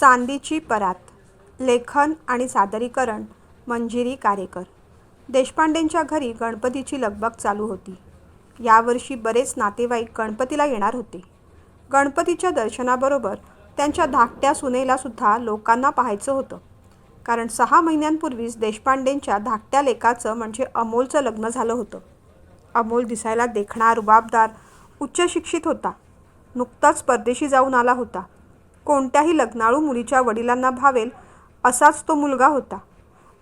चांदीची परात लेखन आणि सादरीकरण मंजिरी कारेकर. देशपांडेंच्या घरी गणपतीची लगबग चालू होती. यावर्षी बरेच नातेवाईक गणपतीला येणार होते. गणपतीच्या दर्शनाबरोबर त्यांच्या धाकट्या सुनेलासुद्धा लोकांना पाहायचं होतं. कारण सहा महिन्यांपूर्वीच देशपांडेंच्या धाकट्या लेकाचं म्हणजे अमोलचं लग्न झालं होतं. अमोल दिसायला देखणा रुबाबदार उच्च शिक्षित होता. नुकताच परदेशी जाऊन आला होता. कोणत्याही लग्नाळू मुलीच्या वडिलांना भावेल असाच तो मुलगा होता.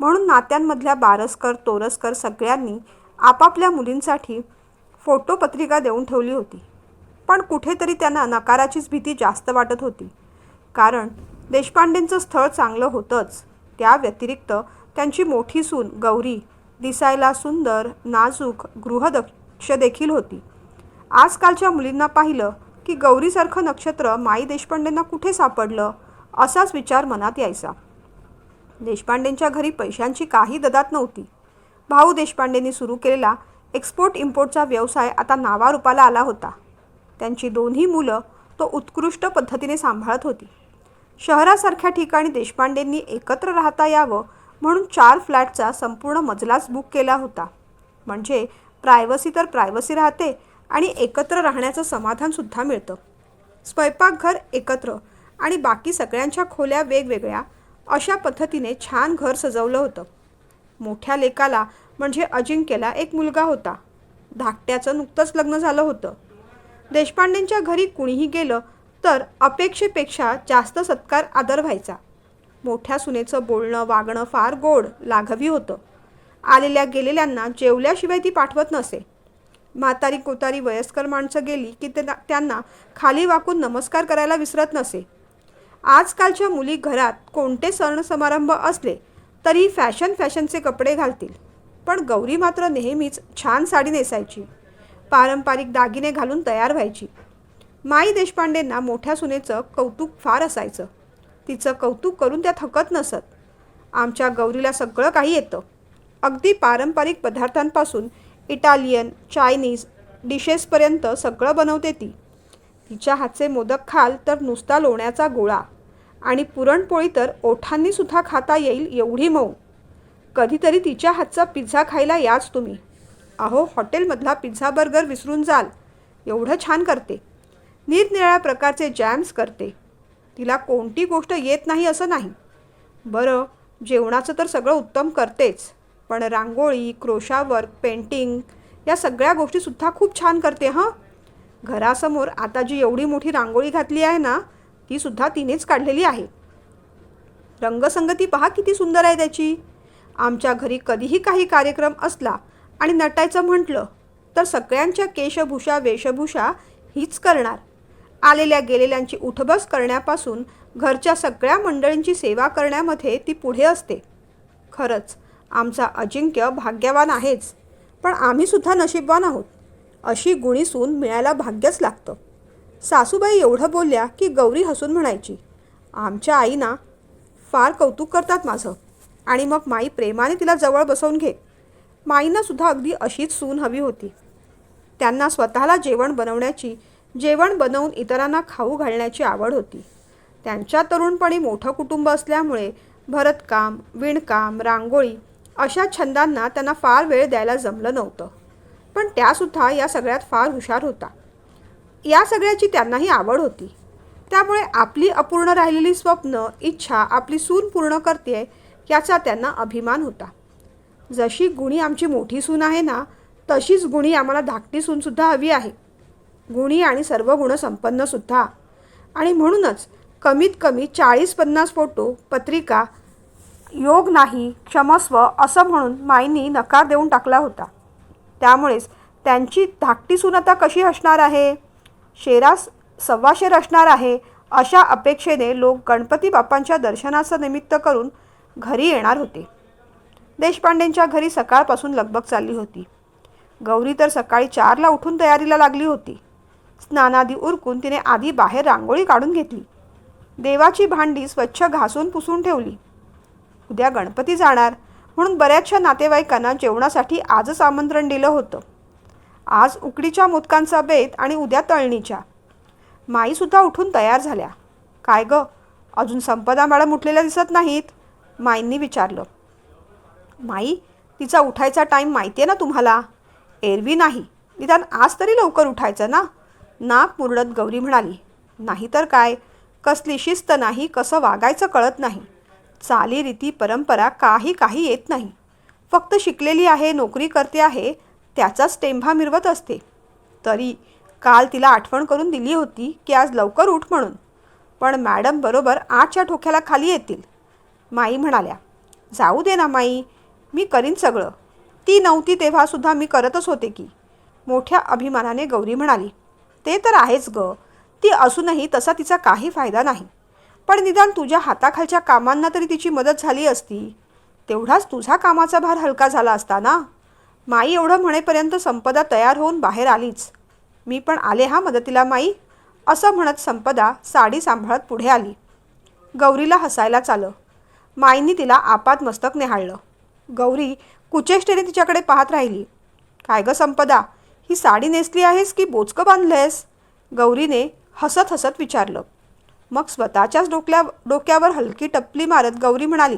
म्हणून नात्यांमधल्या बारसकर तोरसकर सगळ्यांनी आपापल्या मुलींसाठी फोटोपत्रिका देऊन ठेवली होती. पण कुठेतरी त्यांना नकाराचीच भीती जास्त वाटत होती. कारण देशपांडेंचं स्थळ चांगलं होतंच त्या व्यतिरिक्त त्यांची मोठी सून गौरी दिसायला सुंदर नाजूक गृहदक्ष देखील होती. आजकालच्या मुलींना पाहिलं की गौरीसारखं नक्षत्र माई देशपांडेंना कुठे सापडलं असाच विचार मनात यायचा. देशपांडेंच्या घरी पैशांची काही ददात नव्हती. भाऊ देशपांडेंनी सुरू केलेला एक्सपोर्ट इम्पोर्टचा व्यवसाय आता नावारूपाला आला होता. त्यांची दोन्ही मुलं तो उत्कृष्ट पद्धतीने सांभाळत होती. शहरासारख्या ठिकाणी देशपांडेंनी एकत्र राहता यावं म्हणून चार फ्लॅटचा संपूर्ण मजलाच बुक केला होता. म्हणजे प्रायव्हसी तर प्रायव्हसी राहते आणि एकत्र राहण्याचं समाधानसुद्धा मिळतं. स्वयंपाकघर एकत्र आणि बाकी सगळ्यांच्या खोल्या वेगवेगळ्या अशा पद्धतीने छान घर सजवलं होतं. मोठ्या लेकाला म्हणजे अजिंक्यला एक मुलगा होता. धाकट्याचं नुकतंच लग्न झालं होतं. देशपांडेंच्या घरी कुणीही गेलं तर अपेक्षेपेक्षा जास्त सत्कार आदर व्हायचा. मोठ्या सुनेचं बोलणं वागणं फार गोड लाघवी होतं. आलेल्या गेलेल्यांना जेवल्याशिवाय ती पाठवत नसे. म्हातारी कोतारी वयस्कर माणसं गेली की ते त्यांना खाली वाकून नमस्कार करायला विसरत नसे. आजकालच्या मुली घरात कोणते सण समारंभ असले तरी फॅशन फॅशनचे कपडे घालतील. पण गौरी मात्र नेहमीच छान साडी नेसायची. पारंपरिक दागिने घालून तयार व्हायची. माई देशपांडेंना मोठ्या सुनेचं कौतुक फार असायचं. तिचं कौतुक करून त्या थकत नसत. आमच्या गौरीला सगळं काही येतं. अगदी पारंपरिक पदार्थांपासून इटालियन चायनीज डिशेसपर्यंत सगळं बनवते ती. तिच्या हातचे मोदक खाल तर नुसता लोण्याचा गोळा आणि पुरणपोळी तर ओठांनीसुद्धा खाता येईल एवढी मऊ. कधीतरी तिच्या हातचा पिझ्झा खायला याच तुम्ही. अहो हॉटेलमधला पिझ्झा बर्गर विसरून जाल. एवढं छान करते. निरनिराळ्या प्रकारचे जॅम्स करते. तिला कोणती गोष्ट येत नाही असं नाही. बरं जेवणाचं तर सगळं उत्तम करतेच. पण रांगोळी क्रोशावर्क पेंटिंग या सगळ्या गोष्टीसुद्धा खूप छान करते हां. घरासमोर आता जी एवढी मोठी रांगोळी घातली आहे ना तीसुद्धा तिनेच काढलेली आहे. रंगसंगती पहा किती सुंदर आहे त्याची. आमच्या घरी कधीही काही कार्यक्रम असला आणि नटायचं म्हटलं तर सगळ्यांच्या केशभूषा वेशभूषा हीच करणार. आलेल्या गेलेल्यांची उठबस करण्यापासून घरच्या सगळ्या मंडळींची सेवा करण्यामध्ये ती पुढे असते. खरंच आमचा अजिंक्य भाग्यवान आहेच पण आम्हीसुद्धा नशीबवान आहोत. अशी गुणी सून मिळायला भाग्यच लागतं. सासूबाई एवढं बोलल्या की गौरी हसून म्हणायची आमच्या आईना फार कौतुक करतात माझं आणि मग माई प्रेमाने तिला जवळ बसवून घे माईंनासुद्धा अगदी अशीच सून हवी होती. त्यांना स्वतःला जेवण बनवण्याची जेवण बनवून इतरांना खाऊ घालण्याची आवड होती. त्यांच्या तरुणपणी मोठं कुटुंब असल्यामुळे भरतकाम विणकाम रांगोळी अशा छंदांना त्यांना फार वेळ द्यायला जमलं नव्हतं. पण त्यासुद्धा या सगळ्यात फार हुशार होता. या सगळ्याची त्यांनाही आवड होती. त्यामुळे आपली अपूर्ण राहिलेली स्वप्न इच्छा आपली सून पूर्ण करते याचा त्यांना अभिमान होता. जशी गुणी आमची मोठी सून आहे ना तशीच गुणी आम्हाला धाकटी सूनसुद्धा हवी आहे. गुणी आणि सर्व गुणसंपन्नसुद्धा आणि म्हणूनच कमीत कमी चाळीस पन्नास फोटो पत्रिका योग नाही क्षमस्व असं म्हणून माईंनी नकार देऊन टाकला होता. त्यामुळेच त्यांची धाकटी सून आता कशी असणार आहे? शेरास सव्वाशेर असणार आहे अशा अपेक्षेने लोक गणपती बाप्पांच्या दर्शनाचं निमित्त करून घरी येणार होते. देशपांडेंच्या घरी सकाळपासून लगबग चालली होती. गौरी तर सकाळी चारला उठून तयारीला लागली होती. स्नानादी उरकून तिने आधी बाहेर रांगोळी काढून घेतली. देवाची भांडी स्वच्छ घासून पुसून ठेवली. उद्या गणपती जाणार. म्हणून बऱ्याचशा नातेवाईकांना जेवणासाठी आजच आमंत्रण दिलं होतं. आज उकडीच्या मोदकांचा बेत आणि उद्या तळणीच्या. माईसुद्धा उठून तयार झाल्या. काय गं? अजून संपदा मॅडम उठलेल्या दिसत नाहीत? माईंनी विचारलं. माई तिचा उठायचा टाईम माहिती आहे ना तुम्हाला? एरवी नाही. निदान आज तरी लवकर उठायचं ना? नाक मुरडत गौरी म्हणाली. नाही तर काय? कसली शिस्त नाही कसं वागायचं कळत नाही. चालीरीती परंपरा काही काही येत नाही. फक्त शिकलेली आहे नोकरी करते आहे त्याचाच टेंभा मिरवत असते. तरी काल तिला आठवण करून दिली होती की आज लवकर उठ म्हणून. पण मॅडम बरोबर आठच्या ठोक्याला खाली येतील. माई म्हणाल्या जाऊ दे ना माई मी करीन सगळं. ती नव्हती तेव्हासुद्धा मी करतच होते की. मोठ्या अभिमानाने गौरी म्हणाली ते तर आहेच ग. ती असूनही तसा तिचा काही फायदा नाही. पण निदान तुझ्या हाताखालच्या कामांना तरी तिची मदत झाली असती. तेवढाच तुझा कामाचा भार हलका झाला असता ना? माई एवढं म्हणेपर्यंत संपदा तयार होऊन बाहेर आलीच. मी पण आले हा मदतीला माई? असं म्हणत संपदा साडी सांभाळत पुढे आली. गौरीला हसायला चालं माईंनी तिला आपात मस्तक निहाळलं. गौरी कुचेष्टेने तिच्याकडे पाहत राहिली. काय ग संपदा? ही साडी नेसली आहेस की बोचकं बांधलंयस? गौरीने हसत हसत विचारलं. मग स्वतःच्याच डोक्या डोक्यावर हलकी टपली मारत गौरी म्हणाली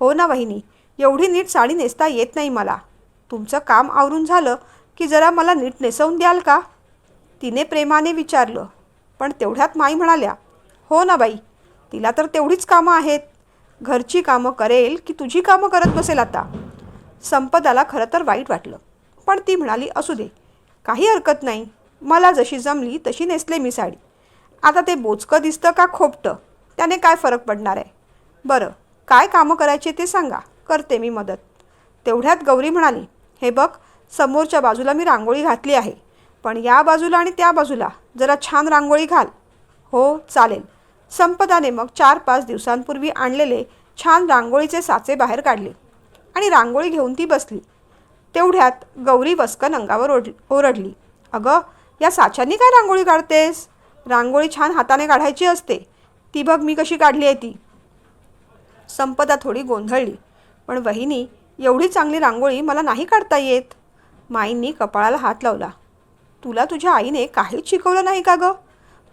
हो ना वहिनी एवढी नीट साडी नेसता येत नाही मला. तुमचं काम आवरून झालं की जरा मला नीट नेसवून द्याल का? तिने प्रेमाने विचारलं पण तेवढ्यात माई म्हणाल्या हो ना बाई तिला तर तेवढीच कामं आहेत. घरची कामं करेल की तुझी कामं करत बसेल आता. संपदाला खरं तर वाईट वाटलं पण ती म्हणाली असू दे काही हरकत नाही. मला जशी जमली तशी नेसले मी साडी. आता ते बोचकं दिसतं का खोपटं? त्याने काय फरक पडणार आहे? बरं काय कामं करायचे ते सांगा. करते मी मदत. तेवढ्यात गौरी म्हणाली हे बघ समोरच्या बाजूला मी रांगोळी घातली आहे. पण या बाजूला आणि त्या बाजूला जरा छान रांगोळी घाल. हो चालेल. संपदाने मग चार पाच दिवसांपूर्वी आणलेले छान रांगोळीचे साचे बाहेर काढले आणि रांगोळी घेऊन ती बसली. तेवढ्यात गौरी वस्कन अंगावर ओढ ओरडली अगं या साच्यांनी काय रांगोळी काढतेस? रांगोळी छान हाताने काढायची असते. ती बघ मी कशी काढली आहे ती. संपदा थोडी गोंधळली. पण वहिनी एवढी चांगली रांगोळी मला नाही काढता येत. माईंनी कपाळाला हात लावला. तुला तुझ्या आईने काहीच शिकवलं नाही का गं?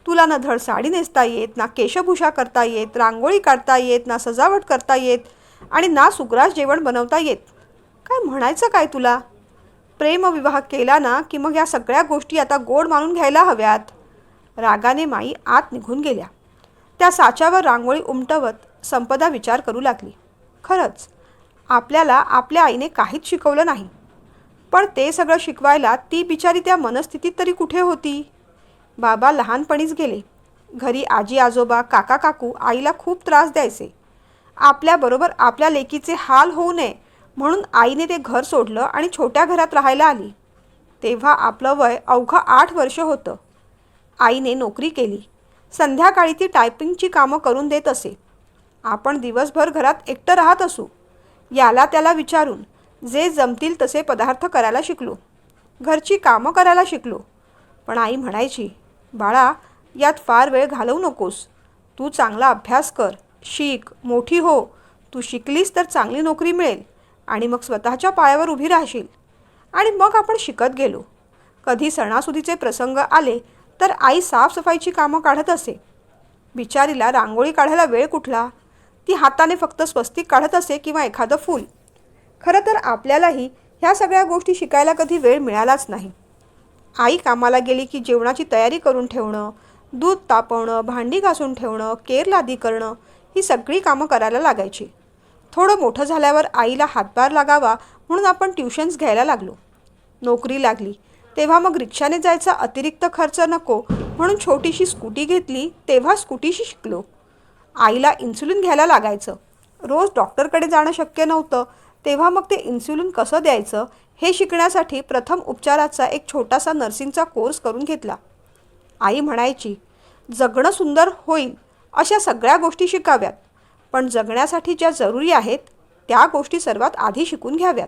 तुला ना धड साडी नेसता येत ना केशभूषा करता येत रांगोळी काढता येत ना सजावट करता येत आणि ना सुग्रास जेवण बनवता येत. काय म्हणायचं काय तुला? प्रेमविवाह केला ना की मग या सगळ्या गोष्टी आता गोड मानून घ्यायला हव्यात. रागाने माई आत निघून गेल्या. त्या साच्यावर रांगोळी उमटवत संपदा विचार करू लागली. खरंच आपल्याला आपल्या आईने काहीच शिकवलं नाही. पण ते सगळं शिकवायला ती बिचारी त्या मनस्थितीत तरी कुठे होती? बाबा लहानपणीच गेले. घरी आजी आजोबा काका काकू आईला खूप त्रास द्यायचे. आपल्याबरोबर आपल्या लेकीचे हाल होऊ नये म्हणून आईने ते घर सोडलं आणि छोट्या घरात राहायला आली. तेव्हा आपलं वय अवघं आठ वर्ष होतं. आईने नोकरी केली. संध्याकाळी ती टायपिंगची कामं करून देत असे. आपण दिवसभर घरात एकटं राहत असू. याला त्याला विचारून जे जमतील तसे पदार्थ करायला शिकलो. घरची कामं करायला शिकलो. पण आई म्हणायची बाळा यात फार वेळ घालवू नकोस. तू चांगला अभ्यास कर शिक मोठी हो. तू शिकलीस तर चांगली नोकरी मिळेल आणि मग स्वतःच्या पायावर उभी राहशील. आणि मग आपण शिकत गेलो. कधी सणासुदीचे प्रसंग आले तर आई साफसफाईची कामं काढत असे. बिचारीला रांगोळी काढायला वेळ कुठला? ती हाताने फक्त स्वस्तिक काढत असे किंवा एखादं फूल? खरं तर आपल्यालाही ह्या सगळ्या गोष्टी शिकायला कधी वेळ मिळालाच नाही. आई कामाला गेली की जेवणाची तयारी करून ठेवणं दूध तापवणं भांडी घासून ठेवणं केर लादी करणं ही सगळी कामं करायला लागायची. थोडं मोठं झाल्यावर आईला हातभार लागावा म्हणून आपण ट्युशन्स घ्यायला लागलो. नोकरी लागली. तेव्हा मग रिक्षाने जायचा अतिरिक्त खर्च नको म्हणून छोटीशी स्कूटी घेतली तेव्हा स्कूटीशी शिकलो. आईला इन्सुलिन घ्यायला लागायचं. रोज डॉक्टरकडे जाणं शक्य नव्हतं. तेव्हा मग ते इन्सुलिन कसं द्यायचं हे शिकण्यासाठी प्रथम उपचाराचा एक छोटासा नर्सिंगचा कोर्स करून घेतला. आई म्हणायची जगणं सुंदर होईल अशा सगळ्या गोष्टी शिकाव्यात. पण जगण्यासाठी ज्या जरुरी आहेत त्या गोष्टी सर्वात आधी शिकून घ्याव्यात.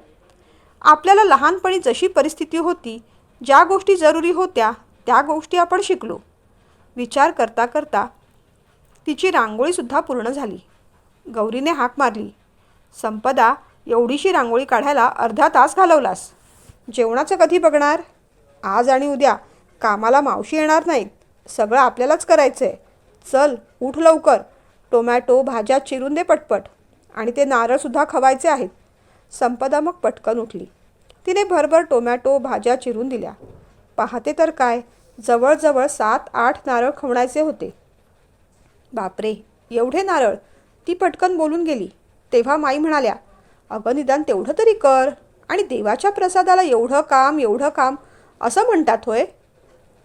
आपल्याला लहानपणी जशी परिस्थिती होती ज्या गोष्टी जरुरी होत्या त्या गोष्टी आपण शिकलो. विचार करता करता तिची रांगोळीसुद्धा पूर्ण झाली. गौरीने हाक मारली. संपदा एवढीशी रांगोळी काढायला अर्धा तास घालवलास. जेवणाचं कधी बघणार? आज आणि उद्या. कामाला मावशी येणार नाहीत. सगळं आपल्यालाच करायचं आहे चल उठ लवकर. टोमॅटो भाज्या चिरून दे पटपट. आणि ते नारळसुद्धा खवायचे आहेत. संपदा मग पटकन उठली. तिने भरभर टोमॅटो भाज्या चिरून दिल्या. पाहते तर काय? जवळजवळ सात आठ नारळ खवणायचे होते. बापरे एवढे नारळ? ती पटकन बोलून गेली. तेव्हा माई म्हणाल्या अगं निदान तेवढं तरी कर. आणि देवाच्या प्रसादाला एवढं काम एवढं काम असं म्हणतात होय?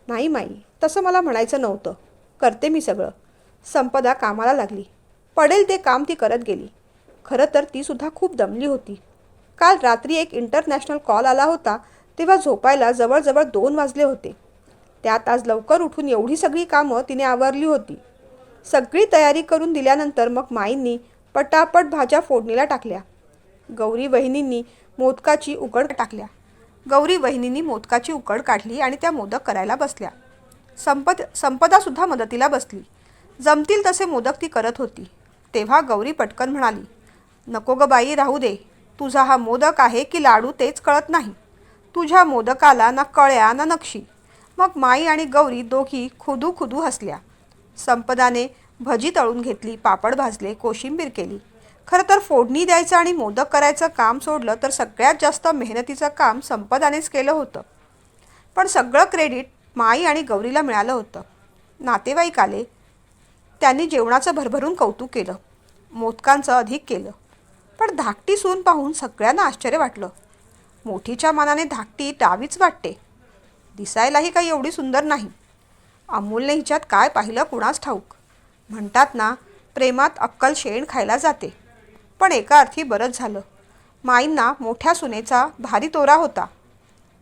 नाही माई तसं मला म्हणायचं नव्हतं. करते मी सगळं. संपदा कामाला लागली. पडेल ते काम ती करत गेली. खरं तर तीसुद्धा खूप दमली होती. काल रात्री एक इंटरनॅशनल कॉल आला होता तेव्हा झोपायला जवळजवळ दोन वाजले होते. त्यात आज लवकर उठून एवढी सगळी कामं तिने आवरली होती. सगळी तयारी करून दिल्यानंतर मग माईंनी पटापट भाज्या फोडणीला टाकल्या. गौरी वहिनींनी मोदकाची उकड टाकल्या. गौरी वहिनींनी मोदकाची उकड काढली आणि त्या मोदक करायला बसल्या. संपद संपदासुद्धा मदतीला बसली. जमतील तसे मोदक ती करत होती. तेव्हा गौरी पटकन म्हणाली नको ग बाई राहू दे. तुझा हा मोदक आहे की लाडू तेच कळत नाही. तुझ्या मोदकाला ना कळ्या ना नक्षी. मग माई आणि गौरी दोघी खुदू खुदू हसल्या. संपदाने भजी तळून घेतली पापड भाजले कोशिंबीर केली. खरं तर फोडणी द्यायचं आणि मोदक करायचं काम सोडलं तर सगळ्यात जास्त मेहनतीचं काम संपदानेच केलं होतं. पण सगळं क्रेडिट माई आणि गौरीला मिळालं होतं. नातेवाईक आले. त्यांनी जेवणाचं भरभरून कौतुक केलं. मोदकांचं अधिक केलं. पण धाकटी सून पाहून सगळ्यांना आश्चर्य वाटलं. मोठीच्या मानाने धाकटी डावीच वाटते. दिसायलाही काही एवढी सुंदर नाही. अमूलने हिच्यात काय पाहिलं कुणास ठाऊक? म्हणतात ना प्रेमात अक्कल शेण खायला जाते. पण एका अर्थी बरंच झालं. माईंना मोठ्या सुनेचा भारी तोरा होता.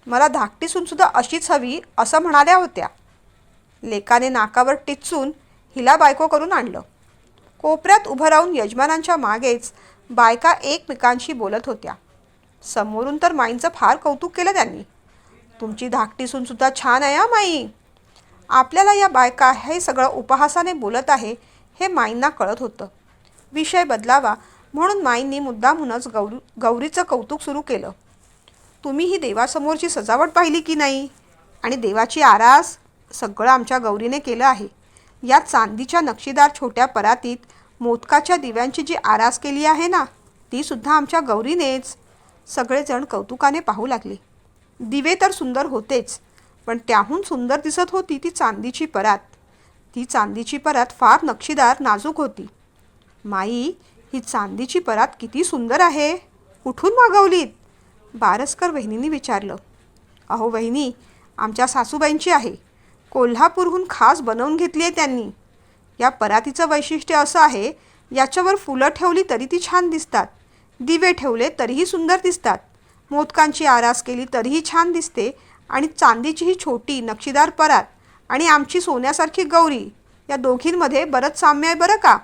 मला धाकटी सूनसुद्धा अशीच हवी असं म्हणाल्या होत्या. लेकाने नाकावर टिचून हिला बायको करून आणलं. कोपऱ्यात उभं राहून यजमानांच्या मागेच बायका एकमेकांशी बोलत होत्या. समोरून तर माईंचं फार कौतुक केलं त्यांनी. तुमची धाकटी सूनसुद्धा छान आहे हा माई. आपल्याला या बायका हे सगळं उपहासाने बोलत आहे हे माईंना कळत होतं. विषय बदलावा म्हणून माईंनी मुद्दामहूनच गौरी गौरीचं कौतुक सुरू केलं. तुम्ही ही देवासमोरची सजावट पाहिली की नाही? आणि देवाची आरास सगळं आमच्या गौरीने केलं आहे. या चांदीच्या नक्षीदार छोट्या परातीत मोदकाच्या दिव्यांची जी आरास केली आहे ना ती सुद्धा आमच्या गौरीनेच. सगळेजण कौतुकाने पाहू लागले. दिवे तर सुंदर होतेच पण त्याहून सुंदर दिसत होती ती चांदीची परात. ती चांदीची परात फार नक्षीदार नाजूक होती. माई ही चांदीची परात किती सुंदर आहे. कुठून मागवलीत? बारसकर वहिनींनी विचारलं. अहो वहिनी आमच्या सासूबाईंची आहे. कोल्हापूरहून खास बनवून घेतली आहे त्यांनी. या परातीचं वैशिष्ट्य असं आहे याच्यावर फुलं ठेवली तरी ती छान दिसतात. दिवे ठेवले तरीही सुंदर दिसतात. मोदकांची आरास केली तरीही छान दिसते आणि चांदीची ही छोटी नक्षीदार परात आणि आमची सोन्यासारखी गौरी. या दोघींमध्ये बरंच साम्य आहे बरं का?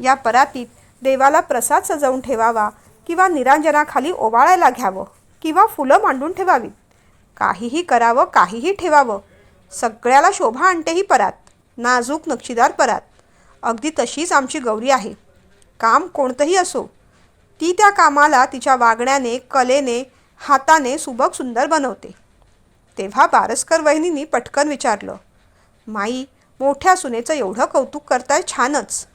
या परातीत देवाला प्रसाद सजवून ठेवावा किंवा निरांजनाखाली ओवाळायला घ्यावं किंवा फुलं मांडून ठेवावीत. काहीही करावं काहीही ठेवावं. सगळ्याला शोभा आणते ही परात. नाजूक नक्षीदार परात. अगदी तशीच आमची गौरी आहे. काम कोणतंही असो ती त्या कामाला तिच्या वागण्याने कलेने हाताने सुबक सुंदर बनवते. तेव्हा बारसकर वहिनींनी पटकन विचारलं माई मोठ्या सुनेचं एवढं कौतुक करताय छानच.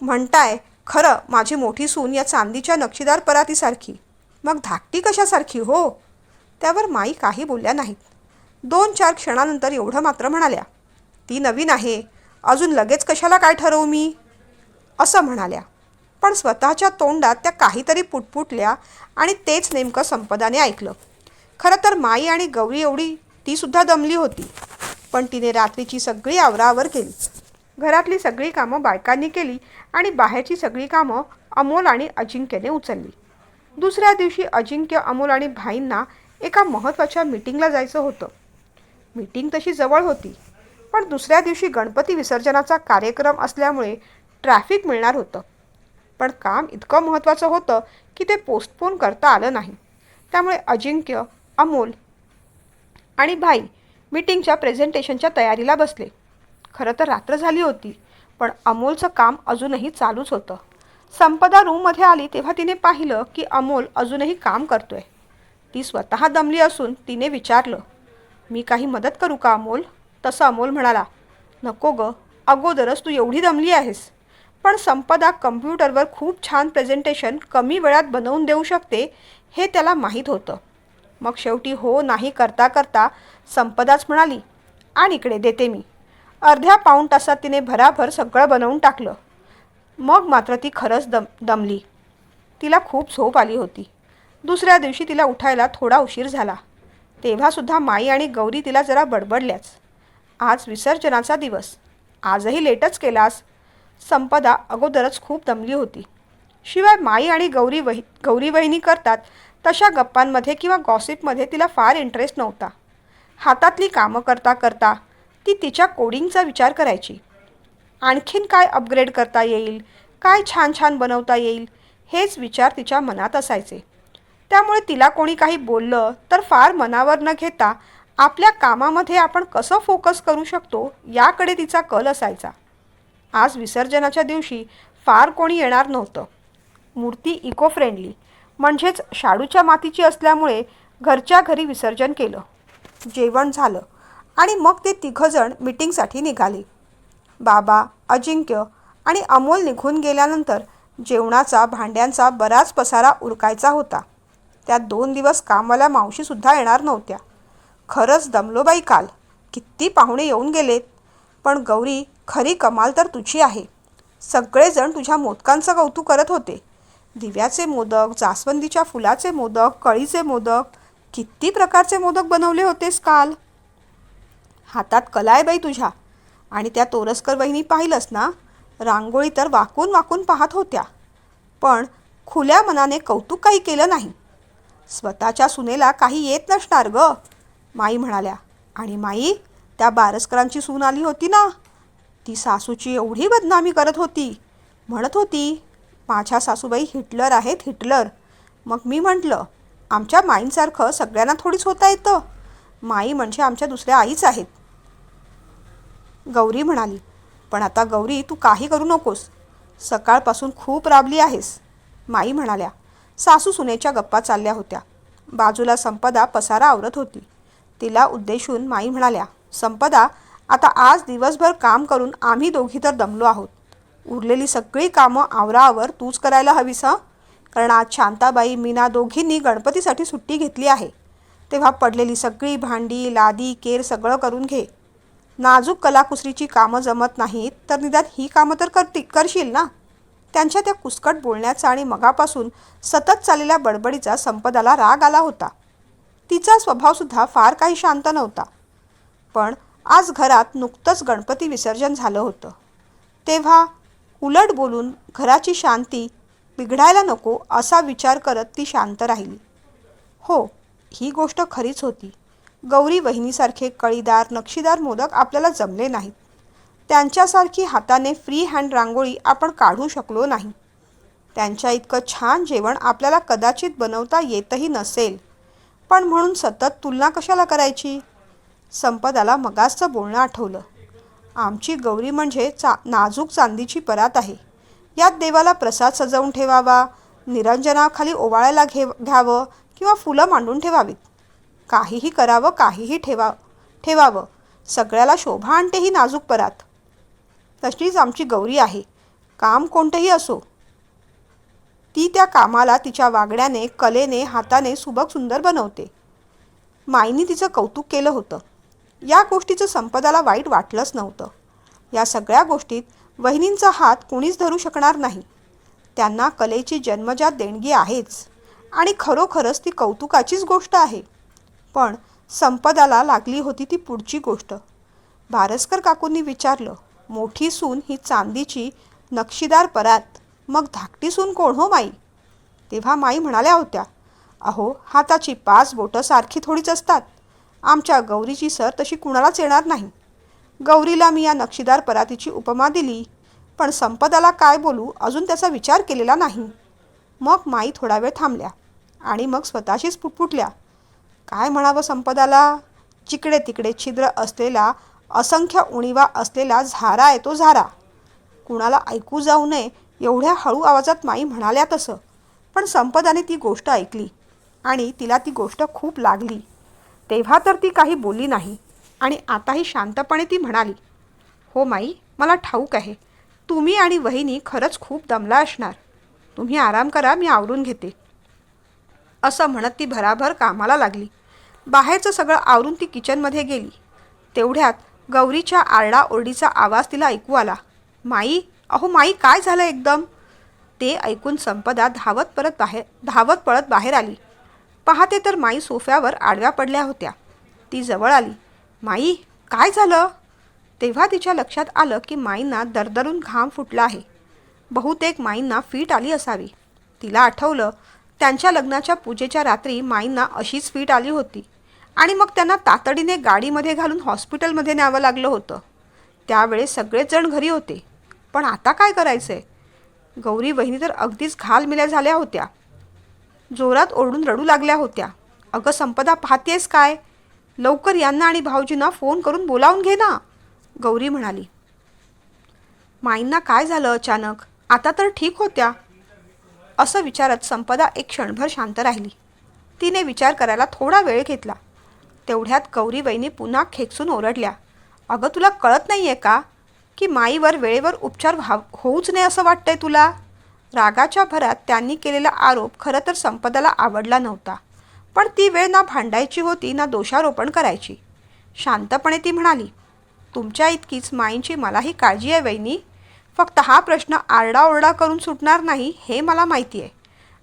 म्हणताय खरं माझी मोठी सून या चांदीच्या नक्षीदार परातीसारखी. मग धाकटी कशासारखी हो? त्यावर माई काही बोलल्या नाहीत. दोन चार क्षणानंतर एवढं मात्र म्हणाल्या ती नवीन आहे. अजून लगेच कशाला काय ठरवू मी? असं म्हणाल्या. पण स्वतःच्या तोंडात त्या काहीतरी पुटपुटल्या आणि तेच नेमकं संपदाने ऐकलं. खरं तर माई आणि गौरी एवढी तीसुद्धा दमली होती. पण तिने रात्रीची सगळी आवरावर केली. घरातली सगळी कामं बायकांनी केली आणि बाहेरची सगळी कामं अमोल आणि अजिंक्यने उचलली. दुसऱ्या दिवशी अजिंक्य अमोल आणि भाईंना एका महत्त्वाच्या मीटिंगला जायचं होतं. मीटिंग तशी जवळ होती. पण दुसऱ्या दिवशी गणपती विसर्जनाचा कार्यक्रम असल्यामुळे ट्रॅफिक मिळणार होतं. पण काम इतकं महत्त्वाचं होतं की ते पोस्टपोन करता आलं नाही. त्यामुळे अजिंक्य अमोल आणि भाई मीटिंगच्या प्रेझेंटेशनच्या तयारीला बसले. खरं तर रात्र झाली होती पण अमोलचं काम अजूनही चालूच होतं. संपदा रूममध्ये आली तेव्हा तिने पाहिलं की अमोल अजूनही काम करतोय. ती स्वतः दमली असून तिने विचारलं मी काही मदत करू का अमोल? तसं अमोल म्हणाला नको ग अगोदरच तू एवढी दमली आहेस. पण संपदा कम्प्युटरवर खूप छान प्रेझेंटेशन कमी वेळात बनवून देऊ शकते हे त्याला माहीत होतं. मग शेवटी हो नाही करता करता संपदाच म्हणाली आणि इकडे देते मी. अर्ध्या पाऊण तासात तिने भराभर सगळं बनवून टाकलं. मग मात्र ती खरंच दम दमली. तिला खूप झोप आली होती. दुसऱ्या दिवशी तिला उठायला थोडा उशीर झाला. तेव्हासुद्धा माई आणि गौरी तिला जरा बडबडल्याच. आज विसर्जनाचा दिवस. आजही लेटच केलास. संपदा अगोदरच खूप दमली होती. शिवाय माई आणि गौरी वही गौरी वहिनी करतात तशा गप्पांमध्ये किंवा गॉसिपमध्ये तिला फार इंटरेस्ट नव्हता. हातातली कामं करता करता ती तिच्या कोडिंगचा विचार करायची. आणखीन काय अपग्रेड करता येईल? काय छान छान बनवता येईल? हेच विचार तिच्या मनात असायचे. त्यामुळे तिला कोणी काही बोललं तर फार मनावर न घेता आपल्या कामामध्ये आपण कसं फोकस करू शकतो याकडे तिचा कल असायचा. आज विसर्जनाच्या दिवशी फार कोणी येणार नव्हतं. मूर्ती इको फ्रेंडली म्हणजेच शाडूच्या मातीची असल्यामुळे घरच्या घरी विसर्जन केलं. जेवण झालं आणि मग ते तिघंजण मिटिंगसाठी निघाले. बाबा अजिंक्य आणि अमोल निघून गेल्यानंतर जेवणाचा भांड्यांचा बराच पसारा उरकायचा होता. त्यात दोन दिवस कामाला मावशीसुद्धा येणार नव्हत्या. खरंच दमलो बाई काल. किती पाहुणे येऊन गेलेत. पण गौरी खरी कमाल तर तुझी आहे. सगळेजण तुझ्या मोदकांचं कौतुक करत होते. दिव्याचे मोदक जास्वंदीच्या फुलाचे मोदक कळीचे मोदक किती प्रकारचे मोदक बनवले होतेस काल? हातात कला आहे बाई तुझ्या. आणि त्या तोरसकर वहिनी पाहिलंस ना? रांगोळी तर वाकून वाकून पाहत होत्या. पण खुल्या मनाने कौतुक काही केलं नाही. स्वतःच्या सुनेला काही येत नसणार ग. माई म्हणाल्या आणि माई त्या बारसकरांची सून आली होती ना? ती सासूची एवढी बदनामी करत होती. म्हणत होती माझ्या सासूबाई हिटलर आहेत हिटलर. मग मी म्हटलं आमच्या माईंसारखं सगळ्यांना थोडीच होता येतं. माई म्हणजे आमच्या दुसऱ्या आईच आहेत. गौरी म्हणाली पण आता गौरी तू काही करू नकोस. सकाळपासून खूप राबली आहेस. माई म्हणाल्या सासू सुनेच्या गप्पा चालल्या होत्या. बाजूला संपदा पसारा आवरत होती. तिला उद्देशून माई म्हणाल्या संपदा आता आज दिवसभर काम करून आम्ही दोघी तर दमलो आहोत. उरलेली सगळी कामं आवराआवर तूच करायला हवीस हं? कारण आज शांताबाई मीना दोघींनी गणपतीसाठी सुट्टी घेतली आहे. तेव्हा पडलेली सगळी भांडी लादी केर सगळं करून घे. नाजूक कलाकुसरीची कामं जमत नाहीत तर निदान ही कामं तर करती करशील ना? त्यांच्या त्या कुसकट बोलण्याचा आणि मगापासून सतत चाललेल्या बडबडीचा संपदाला राग आला होता. तिचा स्वभावसुद्धा फार काही शांत नव्हता. पण आज घरात नुकतंच गणपती विसर्जन झालं होतं. तेव्हा उलट बोलून घराची शांती बिघडायला नको असा विचार करत ती शांत राहिली. हो ही गोष्ट खरीच होती. गौरी वहिनीसारखे कळीदार नक्षीदार मोदक आपल्याला जमले नाहीत. त्यांच्यासारखी हाताने फ्री हँड रांगोळी आपण काढू शकलो नाही. त्यांच्या इतकं छान जेवण आपल्याला कदाचित बनवता येतही नसेल. पण म्हणून सतत तुलना कशाला करायची? संपदाला मगासचं बोलणं आठवलं. आमची गौरी म्हणजे चा नाजूक चांदीची परात आहे. यात देवाला प्रसाद सजवून ठेवावा निरंजनाखाली ओवाळायला घे घ्यावं किंवा फुलं मांडून ठेवावीत. काहीही करावं काहीही ठेवा ठेवावं. सगळ्याला शोभा आणते ही नाजूक परात. तशीच आमची गौरी आहे. काम कोणतंही असो ती त्या कामाला तिच्या वागण्याने कलेने हाताने सुबक सुंदर बनवते. माईनी तिचं कौतुक केलं होतं. या गोष्टीचं संपदाला वाईट वाटलंच नव्हतं. या सगळ्या गोष्टीत वहिनींचा हात कोणीच धरू शकणार नाही. त्यांना कलेची जन्मजात देणगी आहेच. आणि खरोखरच ती कौतुकाचीच गोष्ट आहे. पण संपदाला लागली होती ती पुढची गोष्ट. भारस्कर काकूंनी विचारलं मोठी सून ही चांदीची नक्षीदार परात मग धाकटी सून कोण हो माई? तेव्हा माई म्हणाल्या होत्या अहो हाताची पाच बोटं सारखी थोडीच असतात. आमच्या गौरीची सर तशी कुणालाच येणार नाही. गौरीला मी या नक्षीदार परातीची उपमा दिली पण संपदाला काय बोलू अजून त्याचा विचार केलेला नाही. मग माई थोडा वेळ थांबल्या आणि मग स्वतःशीच पुटपुटल्या काय म्हणावं संपदाला? जिकडे तिकडे छिद्र असलेला असंख्य उणीवा असलेला झारा आहे तो झारा. कुणाला ऐकू जाऊ नये एवढ्या हळू आवाजात माई म्हणाल्या तसं. पण संपदाने ती गोष्ट ऐकली आणि तिला ती गोष्ट खूप लागली. तेव्हा तर ती काही बोलली नाही आणि आताही शांतपणे ती म्हणाली हो माई मला ठाऊक आहे. तुम्ही आणि वहिनी खरंच खूप दमला असणार. तुम्ही आराम करा मी आवरून घेते. असं म्हणत ती भराभर कामाला लागली. बाहेरचं सगळं आवरून ती किचनमध्ये गेली. तेवढ्यात गौरीच्या आरडाओरडीचा आवाज तिला ऐकू आला माई अहो माई काय झालं एकदम? ते ऐकून संपदा धावत परत बाहेर धावत पळत बाहेर आली. पाहते तर माई सोफ्यावर आडव्या पडल्या होत्या. ती जवळ आली. माई काय झालं? तेव्हा तिच्या लक्षात आलं की माईंना दरदरून घाम फुटला आहे. बहुतेक माईंना फीट आली असावी. तिला आठवलं त्यांच्या लग्नाच्या पूजेच्या रात्री माईंना अशीच फीट आली होती. आणि मग त्यांना तातडीने गाडीमध्ये घालून हॉस्पिटलमध्ये न्यावं लागलं होतं. त्यावेळेस सगळेच जण घरी होते. पण आता काय करायचंय? गौरी बहिणी तर अगदीच घालमिल्या झाल्या होत्या. जोरात ओरडून रडू लागल्या होत्या. अगं संपदा पाहतेस काय? लवकर यांना आणि भाऊजींना फोन करून बोलावून घे ना. गौरी म्हणाली. माईंना काय झालं अचानक? आता तर ठीक होत्या. असं विचारत संपदा एक क्षणभर शांत राहिली. तिने विचार करायला थोडा वेळ घेतला. तेवढ्यात गौरी वहिनी पुन्हा खेकसून ओरडल्या. अगं तुला कळत नाही आहे का? की माईवर वेळेवर उपचार व्हा होऊच नये असं वाटतंय तुला? रागाच्या भरात त्यांनी केलेला आरोप खरं तर संपदाला आवडला नव्हता. पण ती वेळ ना भांडायची होती ना दोषारोपण करायची. शांतपणे ती म्हणाली तुमच्या इतकीच माईंची मलाही काळजी आहे वहिनी. फक्त हा प्रश्न आरडाओरडा करून सुटणार नाही हे मला माहिती आहे.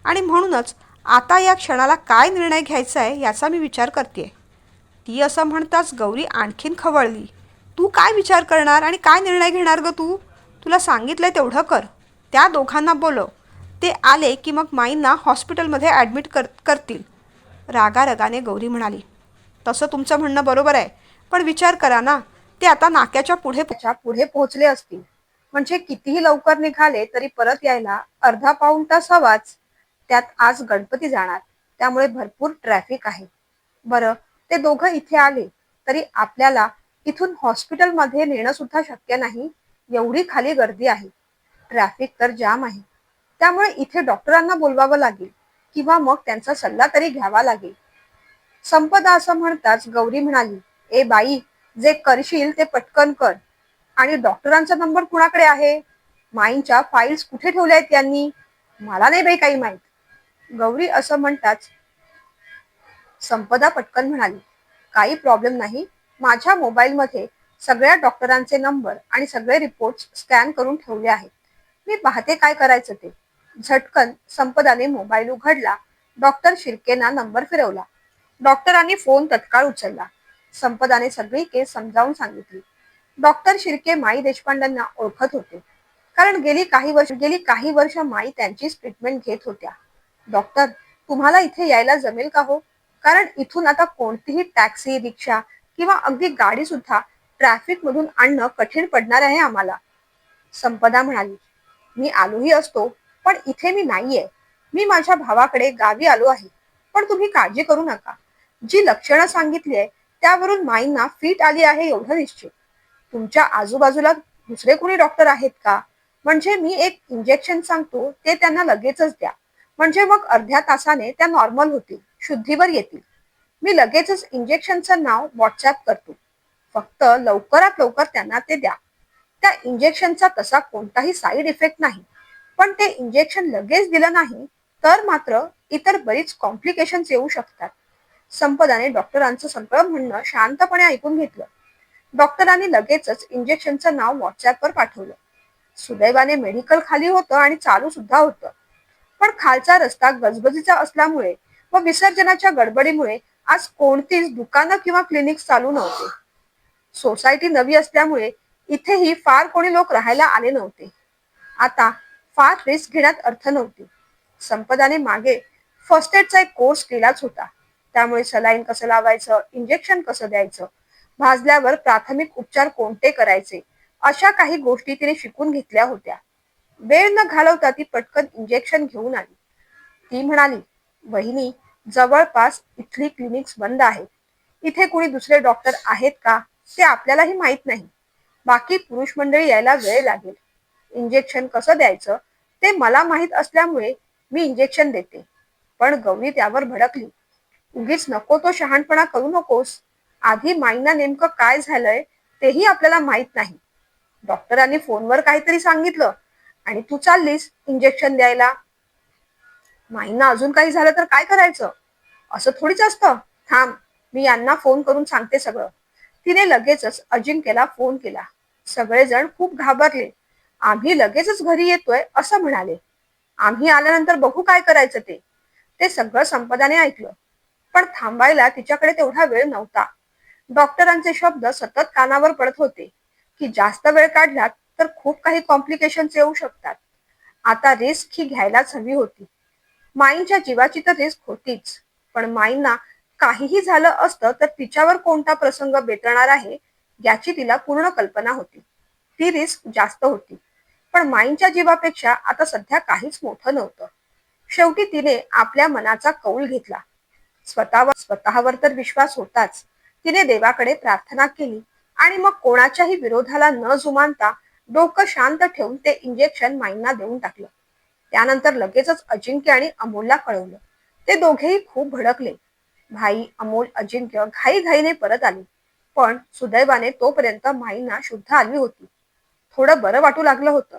आणि म्हणूनच आता या क्षणाला काय निर्णय घ्यायचा आहे याचा मी विचार करते ती असं म्हणताच गौरी आणखीन खवळली. तू काय विचार करणार आणि काय निर्णय घेणार ग तू? तुला सांगितलं तेवढं कर. त्या दोघांना बोलव. ते आले की मग माईंना हॉस्पिटलमध्ये ॲडमिट कर करतील. रागारगाने गौरी म्हणाली तसं तुमचं म्हणणं बरोबर आहे पण विचार करा ना. ते आता नाक्याच्या पुढे पुढे पोहोचले असतील. म्हणजे कितीही लवकर निघाले तरी परत यायला अर्धा पाऊण तास हवाच. त्यात आज गणपती जाणार. त्यामुळे भरपूर ट्रॅफिक आहे. बरं. ते दोघं इथे आले तरी आपल्याला इथून हॉस्पिटलमध्ये नेणं सुद्धा शक्य नाही. एवढी खाली गर्दी आहे. ट्रॅफिक तर जाम आहे. त्यामुळे इथे डॉक्टरांना बोलवावं लागेल किंवा मग त्यांचा सल्ला तरी घ्यावा लागेल. संपदा असं म्हणताच गौरी म्हणाली ए बाई जे करशील ते पटकन कर. आणि डॉक्टरांचा नंबर कुणाकडे आहे? माईंच्या फाईल्स कुठे ठेवल्या आहेत त्यांनी? मला नाही बाई काही माहीत. गौरी असं म्हणताच संपदा पटकन म्हणाली काही प्रॉब्लेम नाही. माझ्या मोबाईलमध्ये सगळ्या डॉक्टरांचे नंबर आणि सगळे रिपोर्ट स्कॅन करून ठेवले आहेत. मी पाहते काय करायचं ते. झटकन संपदाने मोबाईल उघडला. डॉक्टर शिर्केना नंबर फिरवला. डॉक्टरांनी फोन तत्काळ उचलला. संपदाने सगळी केस समजावून सांगितली. डॉक्टर शिर्के माई देशपांडेंना ओळखत होते. कारण गेली काही वर्ष गेली काही वर्ष माई त्यांचीच ट्रीटमेंट घेत होत्या. डॉक्टर तुम्हाला इथे यायला जमेल का हो? कारण इथून आता कोणतीही टॅक्सी रिक्षा किंवा अगदी गाडी सुद्धा ट्रॅफिक मधून आणणं कठीण पडणार आहे आम्हाला. संपदा म्हणाली मी आलोही असतो पण इथे मी नाहीये. मी माझ्या भावाकडे गावी आलो आहे. पण तुम्ही काळजी करू नका. जी लक्षणं सांगितली आहे त्यावरून माईंना फिट आली आहे एवढं निश्चित. तुमच्या आजूबाजूला दुसरे कोणी डॉक्टर आहेत का? म्हणजे मी एक इंजेक्शन सांगतो ते त्यांना लगेचच द्या. म्हणजे मग अर्ध्या तासाने त्या नॉर्मल होतील शुद्धीवर येतील. मी लगेचच इंजेक्शनचं नाव व्हॉट्सअप करतो. फक्त लवकरात लवकर त्यांना ते द्या. त्या इंजेक्शनचा तसा कोणताही साईड इफेक्ट नाही. पण ते इंजेक्शन लगेच दिलं नाही तर मात्र इतर बरीच कॉम्प्लिकेशन्स येऊ शकतात. संपदाने डॉक्टरांचं सगळं म्हणणं शांतपणे ऐकून घेतलं. डॉक्टरांनी लगेचच इंजेक्शनचं नाव व्हॉट्सअपवर पाठवलं. सुदैवाने मेडिकल खाली होतं आणि चालू सुद्धा होतं. पण खालचा रस्ता गजबजीचा असल्यामुळे व विसर्जनाच्या गडबडीमुळे आज कोणतीच दुकानं किंवा क्लिनिक चालू नव्हते. सोसायटी नवी असल्यामुळे इथेही फार कोणी लोक राहायला आले नव्हते. आता फार रिस्क घेण्यात अर्थ नव्हती. संपदाने मागे फर्स्ट एडचा एक कोर्स केलाच होता. त्यामुळे सलाईन कसं लावायचं इंजेक्शन कसं द्यायचं भाजल्यावर प्राथमिक उपचार कोणते करायचे अशा काही गोष्टी तिने शिकून घेतल्या होत्या. वेळ न घालवता ती पटकन इंजेक्शन घेऊन आली. ती म्हणाली बहिणी जवळपास इथली क्लिनिक्स बंद आहेत. इथे कुणी दुसरे डॉक्टर आहेत का ते आपल्यालाही माहीत नाही. बाकी पुरुष मंडळी यायला वेळ लागेल. इंजेक्शन कसं द्यायचं ते मला माहीत असल्यामुळे मी इंजेक्शन देते. पण गौरी त्यावर भडकली. उगीच नको तो शहाणपणा करू नकोस. आधी माईंना नेमकं काय झालंय तेही आपल्याला माहीत नाही. डॉक्टरांनी फोनवर काहीतरी सांगितलं आणि तू चाललीस इंजेक्शन द्यायला. माईंना अजून काही झालं तर काय करायचं? असं थोडीच असतं. थांब मी यांना फोन करून सांगते सगळं. तिने लगेचच अजिंक्यला फोन केला. सगळेजण खूप घाबरले. आम्ही लगेचच घरी येतोय असं म्हणाले. आम्ही आल्यानंतर बघू काय करायचं ते. ते सगळं संपदाने ऐकलं. पण थांबायला तिच्याकडे तेवढा वेळ नव्हता. डॉक्टरांचे शब्द सतत कानावर पडत होते. की जास्त वेळ काढलात तर खूप काही कॉम्प्लिकेशन्स येऊ शकतात. आता रिस्क ही घ्यायलाच हवी होती. माईंच्या जीवाची तर रिस्क होतीच. पण माईंना काहीही झालं असतं तर तिच्यावर कोणता प्रसंग बेतणार आहे याची तिला पूर्ण कल्पना होती. ती रिस्क जास्त होती. पण माईंच्या जीवापेक्षा आता सध्या काहीच मोठं नव्हतं. शेवटी तिने आपल्या मनाचा कौल घेतला. स्वतःवर स्वतःवर तर विश्वास होताच. तिने देवाकडे प्रार्थना केली आणि मग कोणाच्याही विरोधाला न जुमानता डोकं शांत ठेवून ते इंजेक्शन माईंना देऊन टाकलं. त्यानंतर लगेचच अजिंक्य आणि अमोलला कळवलं. ते दोघेही खूप भडकले. भाई अमोल अजिंक्य घाईघाईने परत आले. पण सुदैवाने तोपर्यंत माईंना शुद्ध आली होती. थोडं बरं वाटू लागलं होतं.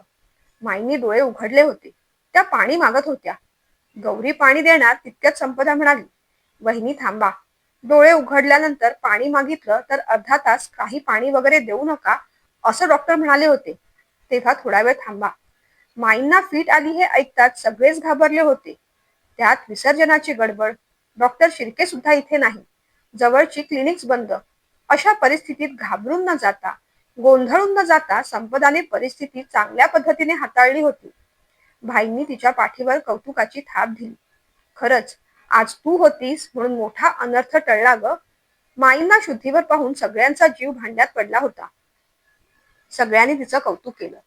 माईंनी डोळे उघडले होते. त्या पाणी मागत होत्या. गौरी पाणी देणार तितक्यात संपदा म्हणाली वहिनी थांबा. डोळे उघडल्यानंतर पाणी मागितलं तर अर्धा तास काही पाणी वगैरे देऊ नका असं डॉक्टर म्हणाले होते. तेव्हा थोडा वेळ थांबा. माईंना फिट आली हे ऐकताच सगळेच घाबरले होते. त्यात विसर्जनाची गडबड डॉक्टर शिर्के सुद्धा इथे नाही. जवळची क्लिनिक्स बंद. अशा परिस्थितीत घाबरून न जाता गोंधळून न जाता संपदाने परिस्थिती चांगल्या पद्धतीने हाताळली होती. भाईंनी तिच्या पाठीवर कौतुकाची थाप दिली. खरंच आज तू होतीस म्हणून मोठा अनर्थ टळला ग. माईंना शुद्धीवर पाहून सगळ्यांचा जीव भांड्यात पडला होता. सगळ्यांनी तिचं कौतुक केलं.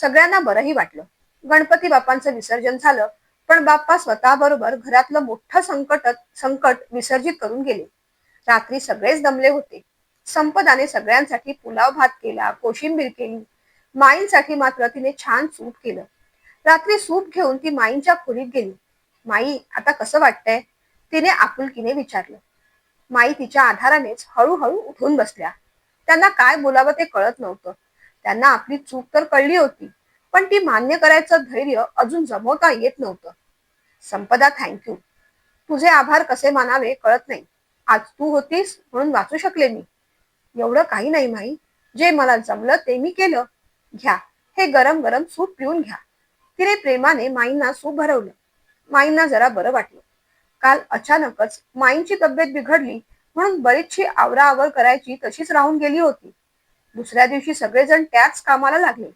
सगळ्यांना बरंही वाटलं. गणपती बाप्पांचं विसर्जन झालं पण बाप्पा स्वतःबरोबर घरातलं मोठं संकट संकट विसर्जित करून गेले. रात्री सगळेच दमले होते. संपदाने सगळ्यांसाठी पुलाव भात केला कोशिंबीर केली. माईंसाठी मात्र तिने छान सूप केलं. रात्री सूप घेऊन ती माईंच्या खोलीत गेली. माई आता कसं वाटतंय? तिने आपुलकीने विचारलं. माई तिच्या आधारानेच हळूहळू उठून बसल्या. त्यांना काय बोलावं ते कळत नव्हतं. त्यांना आपली चूक तर कळली होती पण ती मान्य करायचं धैर्य अजून जमवता येत नव्हतं. संपदा थँक्यू तुझे आभार कसे मानावे कळत नाही. आज तू होतीस म्हणून वाचू शकले मी. एवढं काही नाही माई. जे मला जमलं ते मी केलं. घ्या हे गरम गरम सूप पिऊन घ्या. तिने प्रेमाने माईंना सूप भरवलं. माईंना जरा बरं वाटलं. काल अचानकच माईंची तब्येत बिघडली म्हणून बरीचशी आवराआवर करायची तशीच राहून गेली होती. दुसऱ्या दिवशी सगळेजण त्याच कामाला लागले.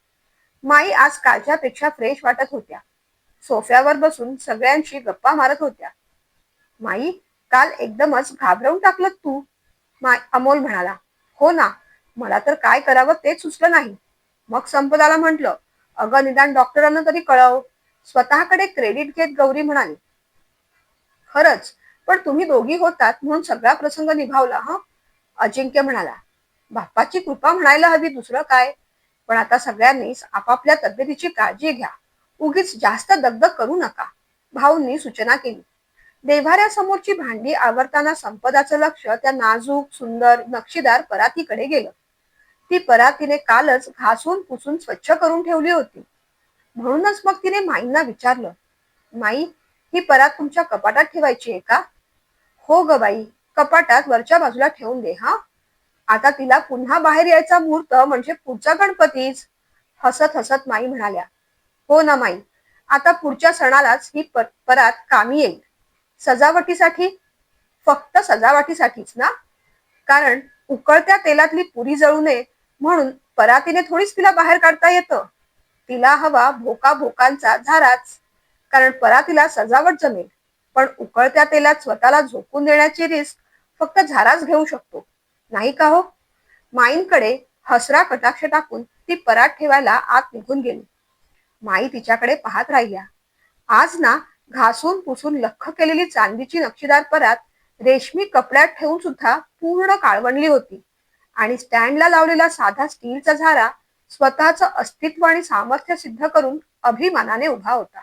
माई आज कालच्यापेक्षा फ्रेश वाटत होत्या. सोफ्यावर बसून सगळ्यांशी गप्पा मारत होत्या. माई काल एकदमच घाबरवून टाकलं तू. माय अमोल म्हणाला हो ना मला तर काय करावं तेच सुचलं नाही. मग संपदाला म्हंटल अगं निदान डॉक्टरांना तरी कळव. स्वतःकडे क्रेडिट घेत गौरी म्हणाली. खरंच पण तुम्ही दोघी होतात म्हणून सगळा प्रसंग निभावला हा? अजिंक्य म्हणाला. बाप्पाची कृपा म्हणायला हवी दुसरं काय? पण आता सगळ्यांनीच आपापल्या तब्येतीची काळजी घ्या. उगीच जास्त दगदग करू नका. भाऊंनी सूचना केली. देव्हाऱ्यासमोरची भांडी आवरताना संपदाचं लक्ष त्या नाजूक सुंदर नक्षीदार परातीकडे गेलं. ती परात तिने कालच घासून पुसून स्वच्छ करून ठेवली होती. म्हणूनच मग तिने माईंना विचारलं माई ही परात तुमच्या कपाटात ठेवायची आहे का? हो ग बाई कपाटात वरच्या बाजूला ठेवून दे हा. आता तिला पुन्हा बाहेर यायचा मुहूर्त म्हणजे पुढचा गणपतीच हसत हसत माई म्हणाल्या हो ना माई आता पुढच्या सणालाच ही पर, परात कामी येईल. सजावटीसाठी फक्त सजावटीसाठीच ना? कारण उकळत्या तेलातली पुरी जळू नये म्हणून परातीने थोडीच तिला बाहेर काढता येतं. तिला हवा भोका भोकांचा झाराच कारण परातीला सजावट जमेल. पण उकळत्या तेलात स्वतःला झोकून देण्याची रिस्क फक्त झाराच घेऊ शकतो. नाही का हो? माईंकडे हसरा कटाक्ष टाकून ती परात ठेवायला आत निघून गेली. माई तिच्याकडे पाहत राहिल्या. आज ना घासून पुसून लख केलेली चांदीची नक्षीदार परात रेशमी कपड्यात ठेवून सुद्धा पूर्ण काळवणली होती आणि स्टँडला लावलेला साधा स्टीलचा झारा स्वतःचं अस्तित्व आणि सामर्थ्य सिद्ध करून अभिमानाने उभा होता.